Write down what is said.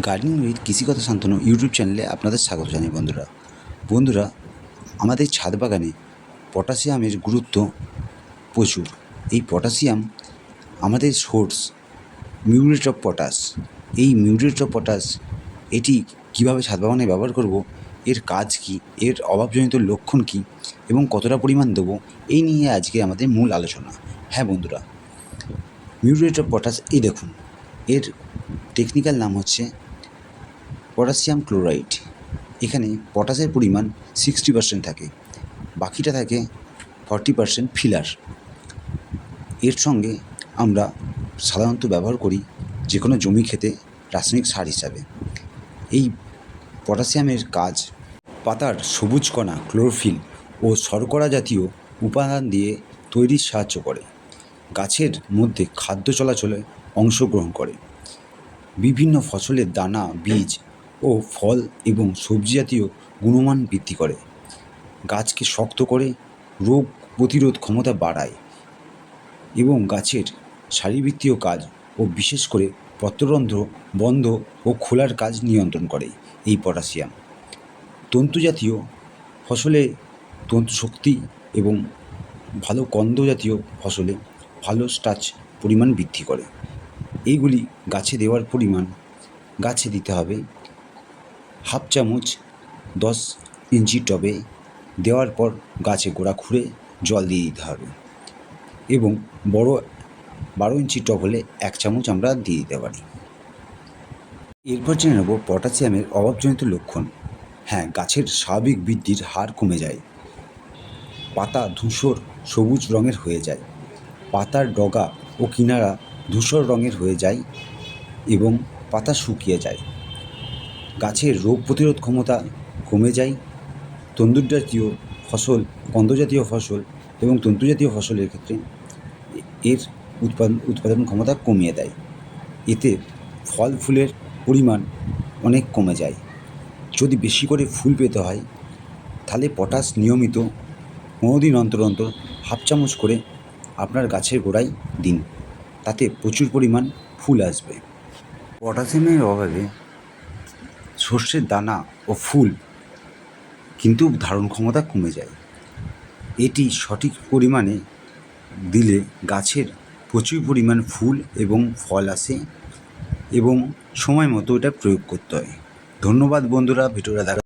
Gardening with Krishikatha Shantanu YouTube চ্যানেলে আপনাদের স্বাগত জানাই বন্ধুরা। বন্ধুরা, আমাদের ছাদ বাগানে পটাশিয়ামের গুরুত্ব প্রচুর। এই পটাশিয়াম আমাদের সোর্স, মিউরেট অফ পটাশ। এই মিউরেট অফ পটাশ, এটি কীভাবে ছাদ বাগানে ব্যবহার করব, এর কাজ কী, এর অভাবজনিত লক্ষণ কী, এবং কতটা পরিমাণ দেবো, এই নিয়ে আজকে আমাদের মূল আলোচনা। হ্যাঁ বন্ধুরা, মিউরেট অফ পটাশ, এই দেখুন, এর টেকনিক্যাল নাম হচ্ছে পটাশিয়াম ক্লোরাইড। এখানে পটাশের পরিমাণ সিক্সটি পার্সেন্ট থাকে। বাকিটা থাকে ফর্টি পার্সেন্ট ফিলার এর সঙ্গে আমরা সাধারণত ব্যবহার করি যে কোনো জমি খেতে রাসায়নিক সার হিসাবে। এই পটাশিয়ামের কাজ পাতার সবুজ কণা ক্লোরোফিল ও শর্করা জাতীয় উপাদান দিয়ে তৈরির সাহায্য করে। গাছের মধ্যে খাদ্য চলাচলে অংশগ্রহণ করে। বিভিন্ন ফসলের দানা, বীজ ও ফল এবং সবজি জাতীয় গুণমান বৃদ্ধি করে। গাছকে শক্ত করে রোগ প্রতিরোধ ক্ষমতা বাড়ায় এবং গাছের শারীরবৃত্তীয় কাজ ও বিশেষ করে পত্ররন্ধ্র বন্ধ ও খোলার কাজ নিয়ন্ত্রণ করে এই পটাশিয়াম। তন্তু জাতীয় ফসলে তন্তু শক্তি এবং ভালো কন্দ জাতীয় ফসলে ভালো স্টার্চ পরিমাণ বৃদ্ধি করে। এইগুলি গাছে দেওয়ার পরিমাণ গাছে দিতে হবে হাফ চামচ দশ ইঞ্চি টবে দেওয়ার পর গাছে গোড়া খুঁড়ে জল দিয়ে দিতে হবে এবং বড় বারো ইঞ্চি টব হলে এক চামচ আমরা দিয়ে দিতে পারি। এরপর জেনে নেব পটাশিয়ামের অভাবজনিত লক্ষণ। হ্যাঁ গাছের স্বাভাবিক বৃদ্ধির হার কমে যায়। পাতা ধূসর সবুজ রঙের হয়ে যায়। পাতার ডগা ও কিনারা ধূসর রঙের হয়ে যায় এবং পাতা শুকিয়ে যায়। গাছের রোগ প্রতিরোধ ক্ষমতা কমে যায়। তন্দুর জাতীয় ফসল কন্দজাতীয় ফসল এবং তন্তুজাতীয় ফসলের ক্ষেত্রে এর উৎপাদন উৎপাদন ক্ষমতা কমিয়ে দেয়। এতে ফল ফুলের পরিমাণ অনেক কমে যায়। যদি বেশি করে ফুল পেতে হয়, তাহলে পটাশ নিয়মিত পনেরো দিন অন্তর অন্তর হাফ চামচ করে আপনার গাছের গোড়ায় দিন। তাতে প্রচুর পরিমাণ ফুল আসবে। পটাশিয়ামের অভাবে সর্ষের দানা ও ফুল, কিন্তু ধারণ ক্ষমতা কমে যায়। এটি সঠিক পরিমাণে দিলে গাছের প্রচুর পরিমাণ ফুল এবং ফল আসে এবং সময় মতো এটা প্রয়োগ করতে হয়। ধন্যবাদ বন্ধুরা, ভিডিওটা দেখা